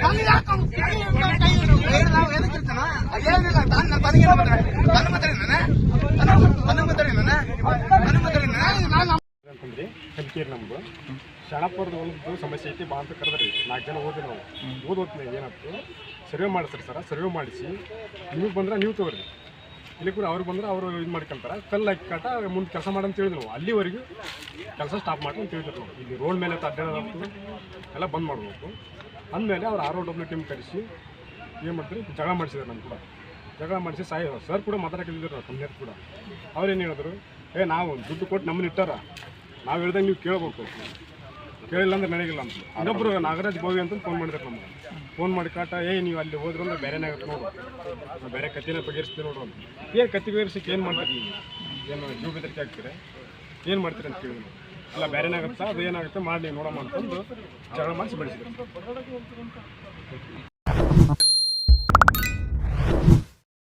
¡Vamos! Kalikeri ನಮ್ದು. ಒಂದು ಸಮಸ್ಯೆ ಐತಿ, ಬಾ ಅಂತ ಕರೆದ್ರಿ. ನಾಲ್ಕು ಜನ ಓದಿ ನಾವು. ಓದ್ ಹೊತ್ತಿನಾಗ ಏನಾಯ್ತು? ಸರ್ವೆ ಮಾಡಿಸ್ರಿ ಸರ್, ಸರ್ವೆ ಮಾಡಿಸಿ. ನೀವು ಬಂದ್ರೆ ನೀವು ತಗೋರಿ. ಇಲ್ಲಿ ಕೂಡ ಅವ್ರು ಬಂದ್ರೆ ಅವರು ಇದು ಮಾಡ್ಕೊಂತಾರೆ. ಕಲ್ಲು ಹಾಕಿ ಕಾಟ ಮುಂದೆ ಕೆಲಸ ಮಾಡಂತ ಹೇಳಿದ್ರು ನಾವು. ಅಲ್ಲಿವರೆಗೂ ಕೆಲಸ ಸ್ಟಾಪ್ ಮಾಡಿ ಅಂತ ಹೇಳಿದ್ರು ನಾವು. ಇಲ್ಲಿ ರೋಡ್ ಮೇಲೆ ಅಡ್ಡಾಡೋದು ಎಲ್ಲ ಬಂದ್ ಮಾಡಬೇಕು. ಅಂದಮೇಲೆ ಅವ್ರು ಆರ್ ಓ ಡಬ್ಲ್ಯೂ ಟೀಮ್ ಕರೆಸಿ ಏನು ಮಾಡ್ತಾರೆ? ಜಗಳ ಮಾಡಿಸಿದ್ರು ನಾನು ಕೂಡ. ಜಗಳ ಮಾಡಿಸಿ ಸಾಯೋ ಸರ್ ಕೂಡ ಮಾತಾಡಕ್ಕಿದ್ರು ಕಂಪ್ನಿಯರ್ ಕೂಡ. ಅವ್ರೇನು ಹೇಳಿದ್ರು? ಏ, ನಾವು ದುಡ್ಡು ಕೊಟ್ಟು ನಮ್ಮನ್ನ ಇಟ್ಟಾರ? ನಾವು ಹೇಳ್ದಂಗೆ ನೀವು ಕೇಳಬೇಕು. ಕೇಳಿಲ್ಲ ಅಂದ್ರೆ ನಡೆಯಿಲ್ಲ ಅಂತ. ಇನ್ನೊಬ್ರು ನಾಗರಾಜ್ ಭೋವಿ ಅಂತ ಫೋನ್ ಮಾಡಿದ್ರು ನಮ್ಗೆ. ಫೋನ್ ಮಾಡಿ ಕಾಟ, ಏ, ನೀವು ಅಲ್ಲಿ ಹೋದ್ರು ಅಂದ್ರೆ ಬೇರೆನೇ ಆಗುತ್ತೆ ನೋಡು. ಬೇರೆ ಕತ್ತಿನ ಬಗೆಹರಿಸ್ತೀವಿ ನೋಡು ಅಂತ. ಏನು ಕತ್ತಿ ಬಗೆಹರಿಸಕ್ಕೆ ಏನು ಮಾಡ್ತೀರಿ ನೀವು? ಏನು ಜೀವ ಬೆದರಿಕೆ ಆಗ್ತೀರಿ ಏನು ಮಾಡ್ತೀರಿ ಅಂತ ಕೇಳಿದ್ರು. ಅಲ್ಲ ಬೇರೆನೇ ಆಗುತ್ತಾ ಅದು ಏನಾಗುತ್ತೆ? ಮಾಡಿ ನೋಡಮ್ಮ ಅಂತಂದು ಜಗಳ ಮಾಡಿಸಿ ಬೆಳೆಸಿದ್ರು.